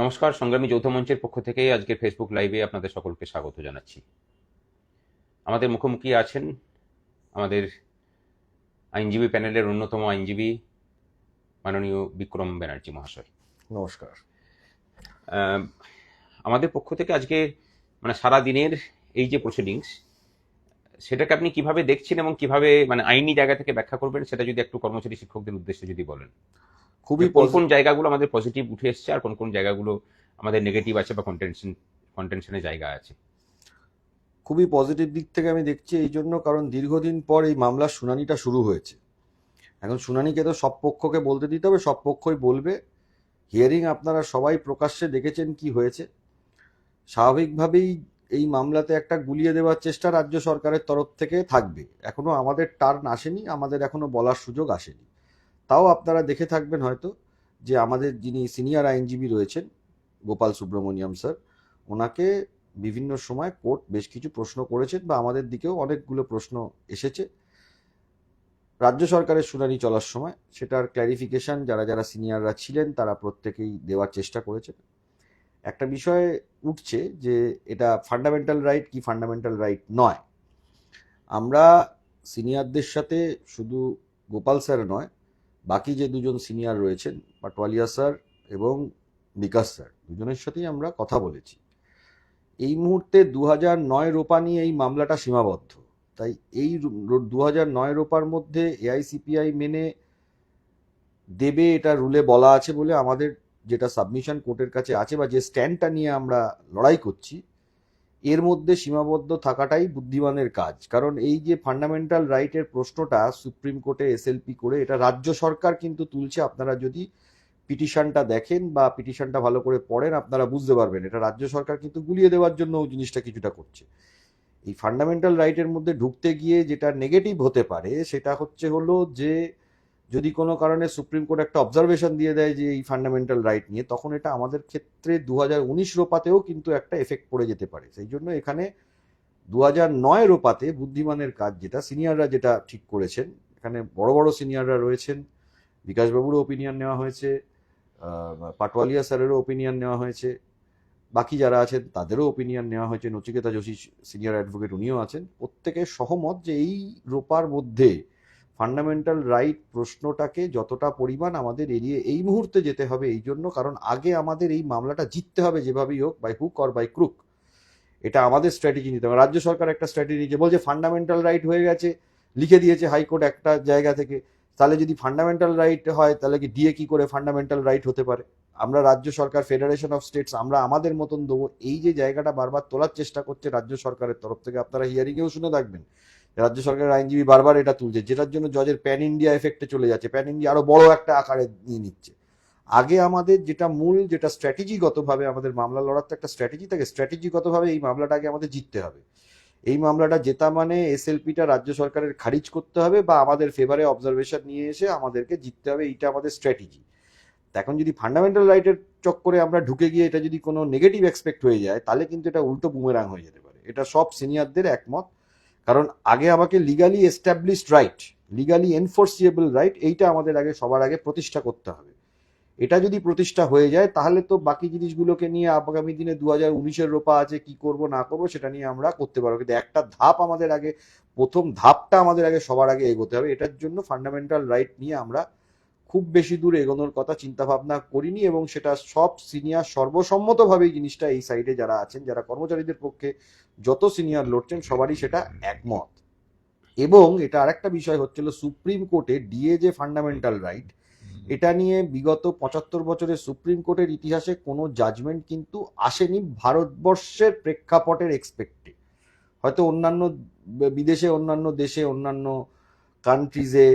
নমস্কার সংগ্রামী যৌথ মঞ্চের পক্ষ থেকে আজকে ফেসবুক লাইভে আপনাদের সকলকে স্বাগত জানাচ্ছি। আমাদের মুখোমুখি আছেন আমাদের আইনজীবী প্যানেলের অন্যতম আইনজীবী মাননীয় বিক্রম ব্যানার্জি মহাশয়। নমস্কার। আমাদের পক্ষ থেকে আজকে মানে সারা দিনের এই যে প্রসিডিংস সেটাকে আপনি কীভাবে দেখছেন এবং কীভাবে মানে আইনি জায়গা থেকে ব্যাখ্যা করবেন সেটা যদি একটু কর্মচারী শিক্ষকদের উদ্দেশ্যে যদি বলেন। খুবই কোন কোন জায়গাগুলো আমাদের পজিটিভ উঠে এসছে আর কোন কোন জায়গাগুলো আমাদের নেগেটিভ আছে বা কন্টেনশন কন্টেনশনের জায়গা আছে? খুবই পজিটিভ দিক থেকে আমি দেখছি এই জন্য কারণ দীর্ঘদিন পর এই মামলার শুনানিটা শুরু হয়েছে। এখন শুনানিকে তো সব পক্ষকে বলতে দিতে হবে সব পক্ষই বলবে। হিয়ারিং আপনারা সবাই প্রকাশ্যে দেখেছেন কি হয়েছে। স্বাভাবিকভাবেই এই মামলাতে একটা গুলিয়ে দেওয়ার চেষ্টা রাজ্য সরকারের তরফ থেকে থাকবে। এখনও আমাদের টার্ন আসেনি আমাদের এখনও বলার সুযোগ আসেনি। তাও আপনারা দেখে থাকবেন হয়তো যে আমাদের যিনি সিনিয়র আইনজীবী রয়েছেন, গোপাল সুব্রমণিয়াম স্যার, ওনাকে বিভিন্ন সময় কোর্ট বেশ কিছু প্রশ্ন করেছেন বা আমাদের দিকেও অনেকগুলো প্রশ্ন এসেছে। রাজ্য সরকারের শুনানি চলার সময় সেটার ক্ল্যারিফিকেশন যারা যারা সিনিয়ররা ছিলেন তারা প্রত্যেকেই দেওয়ার চেষ্টা করেছেন। একটা বিষয় উঠছে যে এটা ফান্ডামেন্টাল রাইট কি ফান্ডামেন্টাল রাইট নয়। আমরা সিনিয়রদের সাথে শুধু গোপাল স্যার নয় বাকি যে দুজন সিনিয়র রয়েছেন পাটওয়ালিয়া স্যার এবং বিকাশ স্যার, দুজনের সাথেই আমরা কথা বলেছি। এই মুহূর্তে দু হাজার নয় রোপা নিয়ে এই মামলাটা সীমাবদ্ধ। তাই এই দু হাজার নয় রোপার মধ্যে এআইসিপিআই মেনে দেবে এটা রুলে বলা আছে বলে আমাদের যেটা সাবমিশন কোর্টের কাছে আছে বা যে স্ট্যান্ডটা নিয়ে আমরা লড়াই করছি এর মধ্যে সীমাবদ্ধ থাকাটাই বুদ্ধিমানের কাজ। কারণ এই যে ফান্ডামেন্টাল রাইটের প্রশ্নটা সুপ্রিম কোর্টে এসএলপি করে, এটা রাজ্য সরকার কিন্তু তুলছে। আপনারা যদি পিটিশনটা দেখেন বা পিটিশনটা ভালো করে পড়েন, আপনারা বুঝতে পারবেন। এটা রাজ্য সরকার কিন্তু গুলিয়ে দেওয়ার জন্য ওই জিনিসটা কিছুটা করছে। এই ফান্ডামেন্টাল রাইটের মধ্যে ঢুকতে গিয়ে যেটা নেগেটিভ হতে পারে, সেটা হচ্ছে হলো যে যদি কোনো কারণে সুপ্রিম কোর্ট একটা অবজারভেশন দিয়ে দেয় যে এই ফান্ডামেন্টাল রাইট নিয়ে, তখন এটা আমাদের ক্ষেত্রে দু হাজার উনিশ রোপাতেও কিন্তু একটা এফেক্ট পড়ে যেতে পারে। সেই জন্য এখানে দু হাজার নয় রোপাতে বুদ্ধিমানের কাজ যেটা সিনিয়ররা যেটা ঠিক করেছেন, এখানে বড় বড় সিনিয়ররা রয়েছেন, বিকাশবাবুরও ওপিনিয়ন নেওয়া হয়েছে পাটওয়ালিয়া স্যারেরও ওপিনিয়ন নেওয়া হয়েছে, বাকি যারা আছেন তাদেরও ওপিনিয়ন নেওয়া হয়েছে, নচিকেতা যোশী সিনিয়র অ্যাডভোকেট উনিও আছেন। প্রত্যেকে সহমত যে এই রোপার মধ্যে ফান্ডামেন্টাল রাইট প্রশ্নটাকে যতটা পরিমাণ আমাদের এড়িয়ে এই মুহূর্তে যেতে হবে এই জন্য, কারণ আগে আমাদের এই মামলাটা জিততে হবে যেভাবেই হোক by hook or by crook এটা আমাদের স্ট্র্যাটেজি নিতে হবে। রাজ্য সরকার একটা স্ট্র্যাটেজি যে বলছে ফান্ডামেন্টাল রাইট হয়ে গেছে, লিখে দিয়েছে হাইকোর্ট একটা জায়গা থেকে। তাহলে যদি ফান্ডামেন্টাল রাইট হয়, তাহলে কি ডিএ কি করে ফান্ডামেন্টাল রাইট হতে পারে? আমরা রাজ্য সরকার ফেডারেশন অফ স্টেটস আমরা আমাদের মতন দেবো। এই যে জায়গাটা বারবার তোলার চেষ্টা করছে রাজ্য সরকারের তরফ থেকে, আপনারা হিয়ারিংয়েও শুনে থাকবেন। রাজ্য সরকারের আইনজীবী বারবার এটা তুলছে, যেটার জন্য জজের প্যান ইন্ডিয়া এফেক্টে চলে যাচ্ছে। প্যান ইন্ডিয়া আরও বড় একটা আকারে নিয়ে নিচ্ছে। আগে আমাদের যেটা মূল, যেটা স্ট্র্যাটেজিগতভাবে আমাদের মামলা লড়ার তো একটা স্ট্র্যাটেজি থাকে স্ট্র্যাটেজিগতভাবে এই মামলাটাকে আমাদের জিততে হবে। এই মামলাটা জেতা মানে এসএলপিটা রাজ্য সরকারের খারিজ করতে হবে বা আমাদের ফেভারে অবজারভেশন নিয়ে এসে আমাদেরকে জিততে হবে, এইটা আমাদের স্ট্র্যাটেজি এখন যদি ফান্ডামেন্টাল রাইটের চক্করে আমরা ঢুকে গিয়ে এটা যদি কোনো নেগেটিভ এক্সপেক্ট হয়ে যায়, তাহলে কিন্তু এটা উল্টো বুমেরাং হয়ে যেতে পারে। এটা সব সিনিয়রদের একমত। কারণ আগে আমাকে legally established right legally enforceable right এইটা আমাদের আগে সবার আগে প্রতিষ্ঠা করতে হবে। এটা যদি প্রতিষ্ঠা হয়ে যায়, তাহলে তো বাকি জিনিসগুলোকে নিয়ে আগামী দিনে দু হাজার উনিশের রোপা আছে, কি করব, না করব, সেটা নিয়ে আমরা করতে পারব। কিন্তু একটা ধাপ আমাদের আগে, প্রথম ধাপটা আমাদের আগে সবার আগে এগোতে হবে। এটার জন্য ফান্ডামেন্টাল রাইট নিয়ে আমরা খুব বেশি দূর এগোনোর কথা চিন্তা ভাবনা করিনি এবং সেটা সব সিনিয়র সর্বসম্মতভাবে এই জিনিসটা এই সাইডে যারা আছেন, যারা কর্মচারীদের পক্ষে যত সিনিয়র লড়ছেন, সবারই সেটা একমত। এবং এটা আরেকটা বিষয় হচ্ছিল সুপ্রিম কোর্টে ডিএ যে ফান্ডামেন্টাল রাইট এটা নিয়ে বিগত পঁচাত্তর বছরের সুপ্রিম কোর্টের ইতিহাসে কোনো জাজমেন্ট কিন্তু আসেনি ভারতবর্ষের প্রেক্ষাপটের এক্সপেক্টে হয়তো অন্যান্য বিদেশে, অন্যান্য দেশে, অন্যান্য কান্ট্রিজে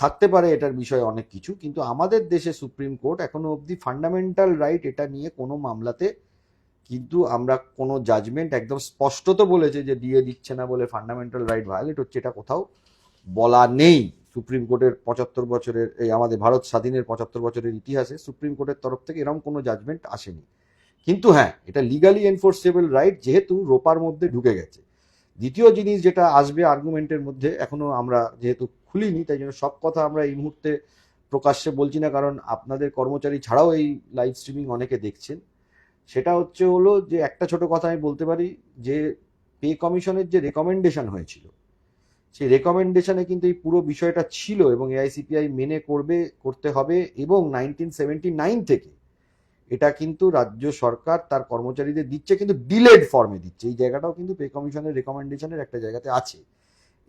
থাকতে পারে এটার বিষয়ে অনেক কিছু, কিন্তু আমাদের দেশে সুপ্রিম কোর্ট এখনও অবধি ফান্ডামেন্টাল রাইট এটা নিয়ে কোনো মামলাতে কিন্তু আমরা কোনো জাজমেন্ট একদম স্পষ্টত বলেছে যে দিয়ে দিচ্ছে না বলে ফান্ডামেন্টাল রাইট ভায়োলেট হচ্ছে এটা কোথাও বলা নেই। সুপ্রিম কোর্টের পঁচাত্তর বছরের, এই আমাদের ভারত স্বাধীনের পঁচাত্তর বছরের ইতিহাসে সুপ্রিম কোর্টের তরফ থেকে এরকম কোনো জাজমেন্ট আসেনি। কিন্তু হ্যাঁ এটা লিগালি এনফোর্সেবল রাইট যেহেতু রোপার মধ্যে ঢুকে গেছে। দ্বিতীয় জিনিস যেটা আসবে আর্গুমেন্টের মধ্যে, এখনও আমরা যেহেতু খুলিনি, তাই জন্য সব কথা আমরা এই মুহূর্তে প্রকাশ্যে বলছি না, কারণ আপনাদের কর্মচারী ছাড়াও এই লাইভ স্ট্রিমিং অনেকে দেখছেন। সেটা হচ্ছে হলো যে একটা ছোট কথা আমি বলতে পারি, যে পে কমিশনের যে রেকমেন্ডেশন হয়েছিল, সেই রেকমেন্ডেশনে কিন্তু এই পুরো বিষয়টা ছিল এবং এআইসিপিআই মেনে করবে, করতে হবে এবং নাইনটিন সেভেন্টি নাইন থেকে এটা কিন্তু রাজ্য সরকার তার কর্মচারীদের দিচ্ছে, কিন্তু ডিলেড ফর্মে দিচ্ছে। এই জায়গাটাও কিন্তু পে কমিশনের রেকমেন্ডেশনের একটা জায়গাতে আছে।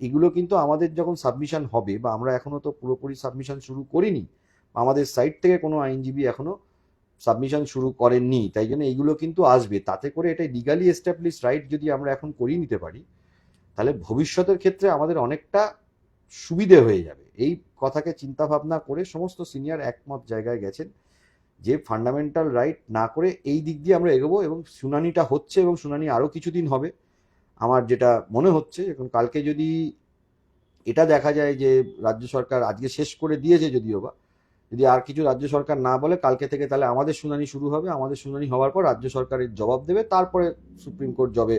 এগুলো কিন্তু আমাদের যখন সাবমিশন হবে বা আমরা এখনও তো পুরোপুরি সাবমিশন শুরু করিনি, আমাদের সাইট থেকে কোনো আইনজীবী এখনও সাবমিশন শুরু করেননি। তাই জন্য এইগুলো কিন্তু আসবে। তাতে করে এটা লিগালি এস্টাবলিশ রাইট যদি আমরা এখন করিয়ে নিতে পারি, তাহলে ভবিষ্যতের ক্ষেত্রে আমাদের অনেকটা সুবিধে হয়ে যাবে। এই কথাকে চিন্তা ভাবনা করে সমস্ত সিনিয়র একমত জায়গায় গেছেন যে ফান্ডামেন্টাল রাইট না করে এই দিক দিয়ে আমরা এগোবো এবং শুনানিটা হচ্ছে এবং শুনানি আরও কিছুদিন হবে। আমার যেটা মনে হচ্ছে, এখন কালকে যদি এটা দেখা যায় যে রাজ্য সরকার আজকে শেষ করে দিয়েছে যদিও বা, যদি আর কিছু রাজ্য সরকার না বলে কালকে থেকে তাহলে আমাদের শুনানি শুরু হবে। আমাদের শুনানি হওয়ার পর রাজ্য সরকারের জবাব দেবে, তারপরে সুপ্রিম কোর্ট জবে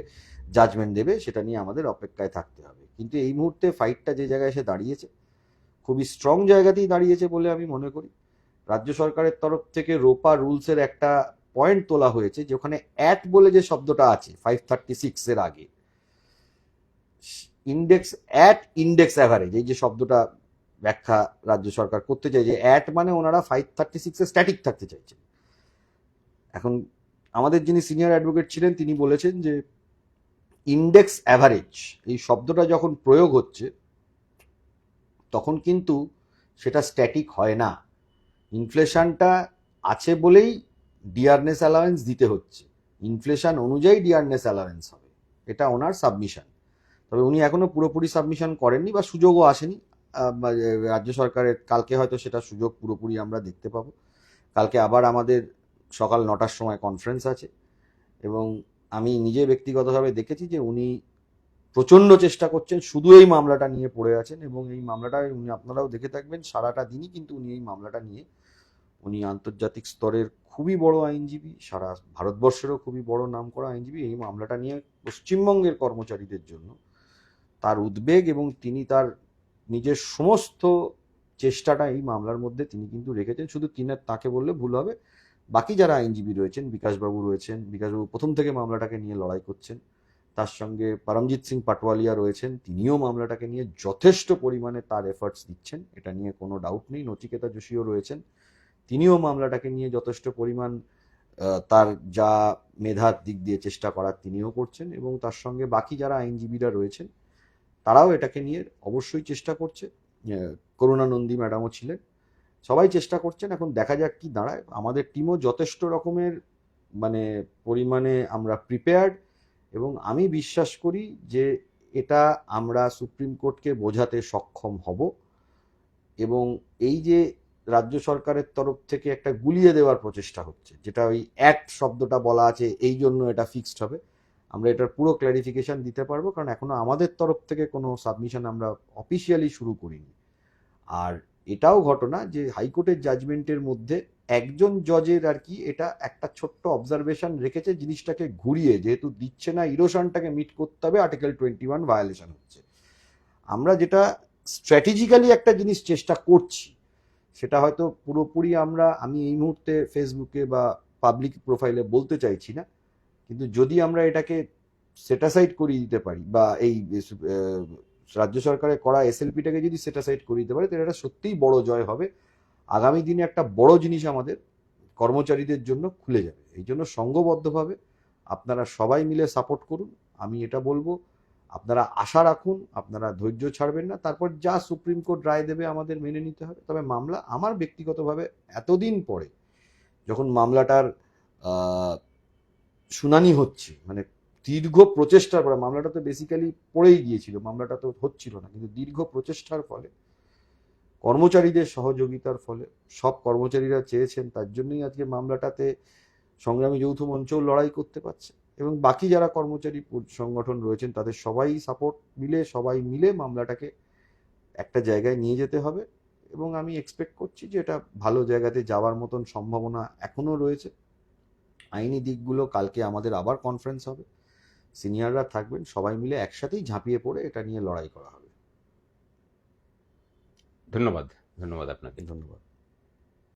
জাজমেন্ট দেবে, সেটা নিয়ে আমাদের অপেক্ষায় থাকতে হবে। কিন্তু এই মুহূর্তে ফাইটটা যে জায়গায় এসে দাঁড়িয়েছে, খুবই স্ট্রং জায়গাতেই দাঁড়িয়েছে বলে আমি মনে করি। রাজ্য সরকারের তরফ থেকে রোপা রুলসের একটা পয়েন্ট তোলা হয়েছে যে ওখানে অ্যাট বলে যে শব্দটা আছে ফাইভ থার্টি সিক্সের আগে। ইন্ডেক্স অ্যাট ইন্ডেক্স অ্যাভারেজ এই যে শব্দটা ব্যাখ্যা রাজ্য সরকার করতে চাই যে অ্যাট মানে ওনারা ফাইভ থার্টি সিক্সে স্ট্যাটিক থাকতে চাইছেন। এখন আমাদের যিনি সিনিয়র অ্যাডভোকেট ছিলেন, তিনি বলেছেন যে ইন্ডেক্স অ্যাভারেজ এই শব্দটা যখন প্রয়োগ হচ্ছে, তখন কিন্তু সেটা স্ট্যাটিক হয় না। ইনফ্লেশনটা আছে বলেই ডিয়ারনেস অ্যালাওয়েন্স দিতে হচ্ছে। ইনফ্লেশন অনুযায়ী ডিয়ারনেস অ্যালাওয়েন্স হবে। এটা ওনার সাবমিশন তবে উনি এখনও পুরোপুরি সাবমিশন করেননি বা সুযোগও আসেনি। রাজ্য সরকারের, কালকে হয়তো সেটা সুযোগ পুরোপুরি আমরা দেখতে পাবো। কালকে আবার আমাদের সকাল নটার সময় কনফারেন্স আছে এবং আমি নিজে ব্যক্তিগতভাবে দেখেছি যে উনি প্রচণ্ড চেষ্টা করছেন, শুধু এই মামলাটা নিয়ে পড়ে আছেন এবং এই মামলাটা উনি আপনারাও দেখে থাকবেন, সারাটা দিনই কিন্তু উনি এই মামলাটা নিয়ে, উনি আন্তর্জাতিক স্তরের খুবই বড় আইনজীবী, সারা ভারতবর্ষেরও খুবই বড় নাম করা আইনজীবী, এই মামলাটা নিয়ে পশ্চিমবঙ্গের কর্মচারীদের জন্য তার উদ্বেগ এবং তিনি তার নিজের সমস্ত চেষ্টাটা এই মামলার মধ্যে তিনি কিন্তু রেখেছেন। শুধু তিনি তাকে বললে ভুল হবে। বাকি যারা আইনজীবী রয়েছেন, বিকাশবাবু রয়েছেন, বিকাশবাবু প্রথম থেকে মামলাটাকে নিয়ে লড়াই করছেন। তার সঙ্গে পরমজিৎ সিং পাটওয়ালিয়া রয়েছেন, তিনিও মামলাটাকে নিয়ে যথেষ্ট পরিমাণে তার এফার্টস দিচ্ছেন। এটা নিয়ে কোনো ডাউট নেই। নচিকেতা যোশীও রয়েছেন, তিনিও মামলাটাকে নিয়ে যথেষ্ট পরিমাণ তার যা মেধার দিক দিয়ে চেষ্টা করার তিনিও করছেন। এবং তার সঙ্গে বাকি যারা আইনজীবীরা রয়েছেন তারাও এটাকে নিয়ে অবশ্যই চেষ্টা করছে। আহ, করুণা নন্দী ম্যাডামও ছিলেন। সবাই চেষ্টা করছেন এখন দেখা যাক কি দাঁড়ায়। আমাদের টিমও যথেষ্ট রকমের মানে পরিমাণে আমরা প্রিপেয়ার্ড এবং আমি বিশ্বাস করি যে এটা আমরা সুপ্রিম কোর্টকে বোঝাতে সক্ষম হব এবং এই যে রাজ্য সরকারের তরফ থেকে একটা গুলিয়ে দেওয়ার প্রচেষ্টা হচ্ছে যেটা ওই অ্যাক্ট শব্দটা বলা আছে এই জন্য এটা ফিক্সড হবে। আমরা এটার পুরো ক্ল্যারিফিকেশন দিতে পারব, কারণ এখনও আমাদের তরফ থেকে কোনো সাবমিশন আমরা অফিসিয়ালি শুরু করিনি। আর এটাও ঘটনা যে হাইকোর্টের জাজমেন্টের মধ্যে একজন জজের আর কি এটা একটা ছোট্ট অবজারভেশন রেখেছে, জিনিসটাকে ঘুরিয়ে, যেহেতু দিচ্ছে না ইরোশনটাকে মিট করতে হবে আর্টিকেল টোয়েন্টি ওয়ান ভায়োলেশন হচ্ছে। আমরা যেটা স্ট্র্যাটেজিক্যালি একটা জিনিস চেষ্টা করছি, সেটা হয়তো পুরোপুরি আমরা, আমি এই মুহূর্তে ফেসবুকে বা পাবলিক প্রোফাইলে বলতে চাইছি না কিন্তু যদি আমরা এটাকে সেটাসাইড করিয়ে দিতে পারি বা এই রাজ্য সরকারের করা এসএলপিটাকে যদি সেটাসাইড করিয়ে দিতে পারি, তাহলে এটা সত্যিই বড় জয় হবে। আগামী দিনে একটা বড় জিনিস আমাদের কর্মচারীদের জন্য খুলে যাবে। এই জন্য সংঘবদ্ধভাবে আপনারা সবাই মিলে সাপোর্ট করুন। আমি এটা বলব, আপনারা আশা রাখুন, আপনারা ধৈর্য ছাড়বেন না। তারপর যা সুপ্রিম কোর্ট রায় দেবে আমাদের মেনে নিতে হবে। তবে মামলা আমার ব্যক্তিগতভাবে এতদিন পরে যখন মামলাটার শুনানি হচ্ছে মানে দীর্ঘ প্রচেষ্টার পরে, মামলাটা তো বেসিক্যালি পড়েই গিয়েছিল, মামলাটা তো হচ্ছিল না, কিন্তু দীর্ঘ প্রচেষ্টার ফলে, কর্মচারীদের সহযোগিতার ফলে, সব কর্মচারীরা চেয়েছেন, তার জন্যই আজকে মামলাটাতে সংগ্রামী যৌথ মঞ্চও লড়াই করতে পারছে। এবং বাকি যারা কর্মচারী সংগঠন রয়েছেন, তাদের সবাই সাপোর্ট মিলে, সবাই মিলে মামলাটাকে একটা জায়গায় নিয়ে যেতে হবে। এবং আমি এক্সপেক্ট করছি যে এটা ভালো জায়গাতে যাওয়ার মতন সম্ভাবনা এখনও রয়েছে। আইনি দিকগুলো কালকে আমাদের আবার কনফারেন্স হবে। সিনিয়ররা থাকবেন সবাই মিলে একসাথেই ঝাঁপিয়ে পড়ে এটা নিয়ে লড়াই করা হবে। ধন্যবাদ ধন্যবাদ আপনাকে। ধন্যবাদ।